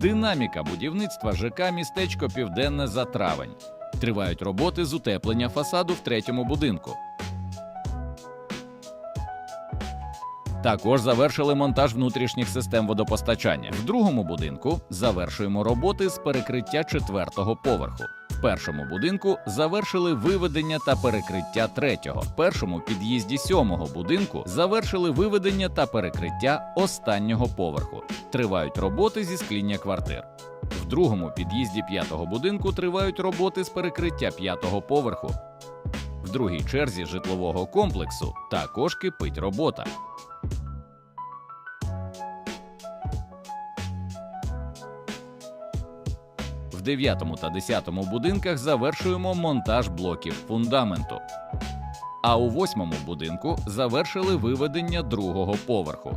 Динаміка будівництва ЖК містечко Південне за травень. Тривають роботи з утеплення фасаду в третьому будинку. Також завершили монтаж внутрішніх систем водопостачання. В другому будинку завершуємо роботи з перекриття четвертого поверху. Першому будинку завершили виведення та перекриття третього. Першому під'їзді сьомого будинку завершили виведення та перекриття останнього поверху. Тривають роботи зі скління квартир. В другому під'їзді п'ятого будинку тривають роботи з перекриття п'ятого поверху. В другій черзі житлового комплексу також кипить робота. В 9 та 10 будинках завершуємо монтаж блоків фундаменту. А у восьмому будинку завершили виведення другого поверху.